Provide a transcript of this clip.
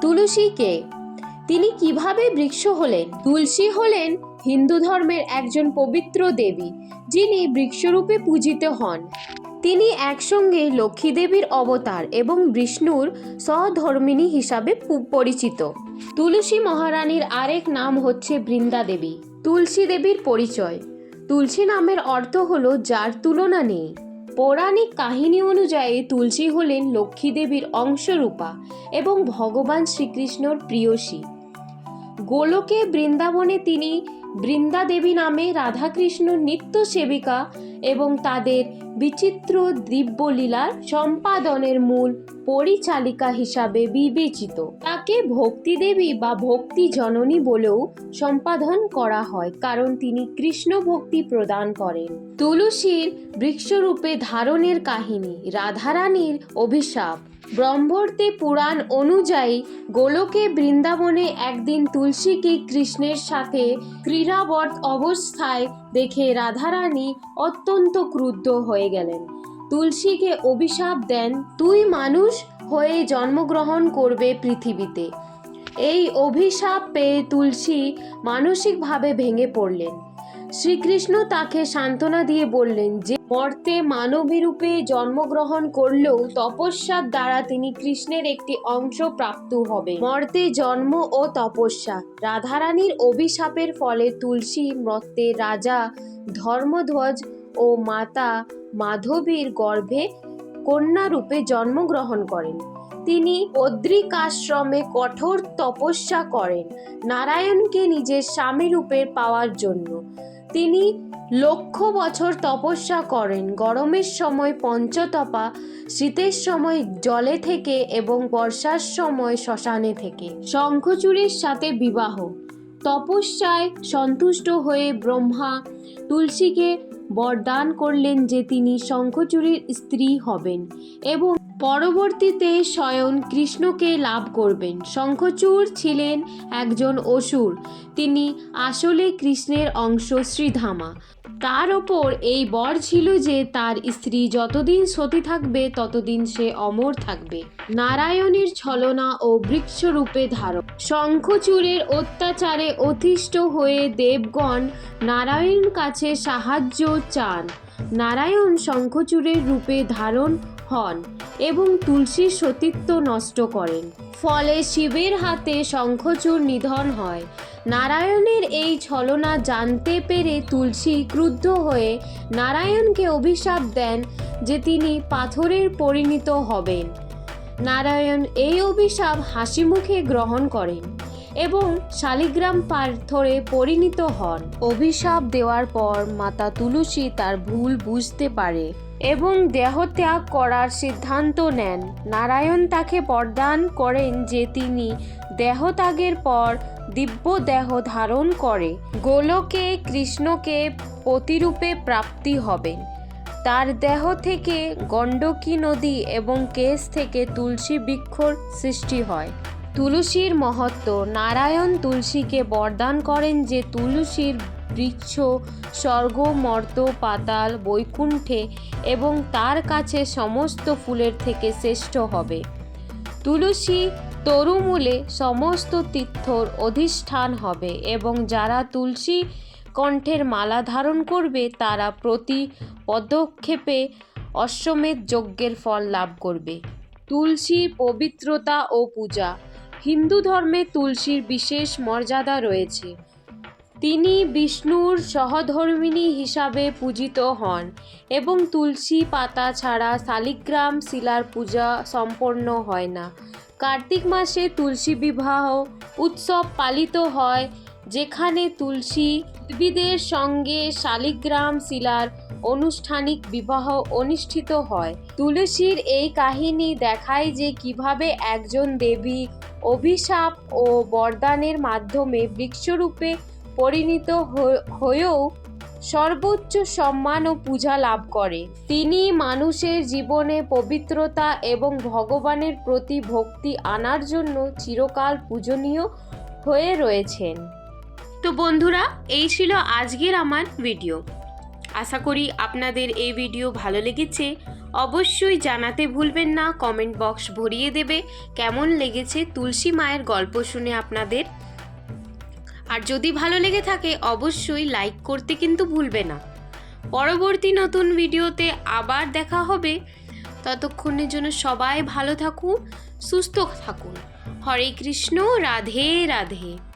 তুলসী কে? তিনি কীভাবে বৃক্ষ হলেন? তুলসী হলেন হিন্দু ধর্মের একজন পবিত্র দেবী, যিনি বৃক্ষরূপে পূজিত হন। তিনি একসঙ্গে লক্ষ্মী দেবীর অবতার এবং বিষ্ণুর সহধর্মিণী হিসাবে পরিচিত। তুলসী মহারানীর আরেক নাম হচ্ছে বৃন্দা দেবী। তুলসী দেবীর পরিচয়। তুলসী নামের অর্থ হলো যার তুলনা নেই। পৌরাণিক কাহিনী অনুযায়ী তুলসী হলেন লক্ষ্মী দেবীর অংশরূপা এবং ভগবান শ্রীকৃষ্ণর প্রিয়সী। গোলকে বৃন্দাবনে তিনি বৃন্দা দেবী নামে রাধাকৃষ্ণ নিত্য সেবিকা এবং তাদের বিচিত্র দিব্যলীলার সম্পাদনের মূল পরিচালিকা হিসাবে বিবেচিত। তাকে ভক্তি দেবী বা ভক্তি জননী বলেও সম্পাদন করা হয়, কারণ তিনি কৃষ্ণ ভক্তি প্রদান করেন। তুলসীর বৃক্ষরূপে ধারণের কাহিনী, রাধারানীর অভিশাপ। ব্রহ্মর্তে পুরাণ অনুযায়ী গোলকে বৃন্দাবনে একদিন তুলসীকে কৃষ্ণের সাথে ক্রীড়াবর্ত অবস্থায় দেখে রাধারানী অত্যন্ত ক্রুদ্ধ হয়ে গেলেন। তুলসীকে অভিশাপ দেন, তুই মানুষ হয়ে জন্মগ্রহণ করবে পৃথিবীতে। এই অভিশাপ পেয়ে তুলসী মানসিকভাবে ভেঙে পড়লেন। শ্রীকৃষ্ণ তাকে সান্ত্বনা দিয়ে বললেন যে, মর্তে মানবী রূপে জন্মগ্রহণ করলেও তপস্যার দ্বারা তিনি কৃষ্ণের একটি অংশ প্রাপ্ত হবে মর্তে জন্ম ও তপস্যা। রাধারানীর অভিশাপের ফলে তুলসী মর্তে রাজা ধর্মধ্বজ ও মাতা মাধবীর গর্ভে কন্যা রূপে জন্মগ্রহণ করেন। তিনি অদ্রিকাশ্রমে কঠোর তপস্যা করেন, নারায়ণকে নিজের স্বামী রূপে পাওয়ার জন্য। তিনি লক্ষ বছর তপস্যা করেন, গরমের সময় পঞ্চতপা, শীতের সময় জলে থেকে এবং বর্ষার সময় শ্মশানে থেকে। শঙ্খচূড়ের সাথে বিবাহ। তপস্যায় সন্তুষ্ট হয়ে ব্রহ্মা তুলসীকে বরদান করলেন যে তিনি শঙ্খচূড়ের স্ত্রী হবেন এবং পরবর্তীতে স্বয়ং কৃষ্ণকে লাভ করবেন। শঙ্খচূড় ছিলেন একজন অসুর। তিনি আসলে কৃষ্ণের অংশ শ্রীধামা। তার ওপর এই বর ছিল যে তার স্ত্রী যতদিন সতী থাকবে, ততদিন সে অমর থাকবে। নারায়ণের ছলনা ও বৃক্ষরূপে ধারক। শঙ্খচূড়ের অত্যাচারে অতিষ্ঠ হয়ে দেবগণ নারায়ণ কাছে সাহায্য চান। নারায়ণ শঙ্খচূড়ের রূপে ধারণ হন এবং তুলসীর সতীত্ব নষ্ট করেন। ফলে শিবের হাতে শঙ্খচূড় নিধন হয়। নারায়ণের এই ছলনা জানতে পেরে তুলসী ক্রুদ্ধ হয়ে নারায়ণকে অভিশাপ দেন যে তিনি পাথরের পরিণত হবেন। নারায়ণ এই অভিশাপ হাসি মুখে গ্রহণ করেন। এবং শালিগ্রাম পাথরে পরিণত হন। অভিশাপ দেওয়ার পর মাতা তুলসী তার ভুল বুঝতে পারে এবং দেহত্যাগ করার সিদ্ধান্ত নেন। নারায়ণ তাকে বরদান করেন যে তিনি দেহত্যাগের পর দিব্য দেহ ধারণ করে। গোলকে কৃষ্ণকে প্রতিরূপে প্রাপ্তি হবেন। তার দেহ থেকে গণ্ডকী নদী এবং কেশ থেকে তুলসী বৃক্ষর সৃষ্টি হয়। তুলসীর মহত্ব। নারায়ণ তুলসীকে বরদান করেন যে তুলসীর বৃক্ষ, স্বর্গ, মর্ত, পাতাল, বৈকুণ্ঠে এবং তার কাছে সমস্ত ফুলের থেকে শ্রেষ্ঠ হবে। তুলসী তরুমূলে সমস্ত তীর্থর অধিষ্ঠান হবে এবং যারা তুলসী কণ্ঠের মালা ধারণ করবে, তারা প্রতি পদক্ষেপে অশ্বমেধ যজ্ঞের ফল লাভ করবে। তুলসী পবিত্রতা ও পূজা। হিন্দু ধর্মে তুলসীর বিশেষ মর্যাদা রয়েছে। তিনি বিষ্ণুর সহধর্মিণী হিসাবে পূজিত হন এবং তুলসী পাতা ছাড়া শালিগ্রাম শিলার পূজা সম্পন্ন হয় না। কার্তিক মাসে তুলসী বিবাহ উৎসব পালিত হয়, যেখানে তুলসী উদ্ভিদের সঙ্গে শালিগ্রাম শিলার অনুষ্ঠানিক বিবাহ অনুষ্ঠিত হয়। তুলসীর এই কাহিনী দেখায় যে কীভাবে একজন দেবী অভিশাপ ও বরদানের মাধ্যমে বৃক্ষরূপে পরিণত হয়েও সর্বোচ্চ সম্মান ও পূজা লাভ করে। তিনি মানুষের জীবনে পবিত্রতা এবং ভগবানের প্রতি ভক্তি আনার জন্য চিরকাল পূজনীয় হয়ে রয়েছেন। তো বন্ধুরা, এই ছিল আজকের আমার ভিডিও। আশা করি আপনাদের এই ভিডিও ভালো লেগেছে। অবশ্যই জানাতে ভুলবেন না কমেন্ট বক্স ভরিয়ে দেবে। কেমন লেগেছে তুলসী মায়ের গল্প শুনে আপনাদের? আর যদি ভালো লেগে থাকে, অবশ্যই লাইক করতে কিন্তু ভুলবে না। পরবর্তী নতুন ভিডিওতে আবার দেখা হবে। ততক্ষণের জন্য সবাই ভালো থাকুন, সুস্থ থাকুন। হরে কৃষ্ণ, রাধে রাধে।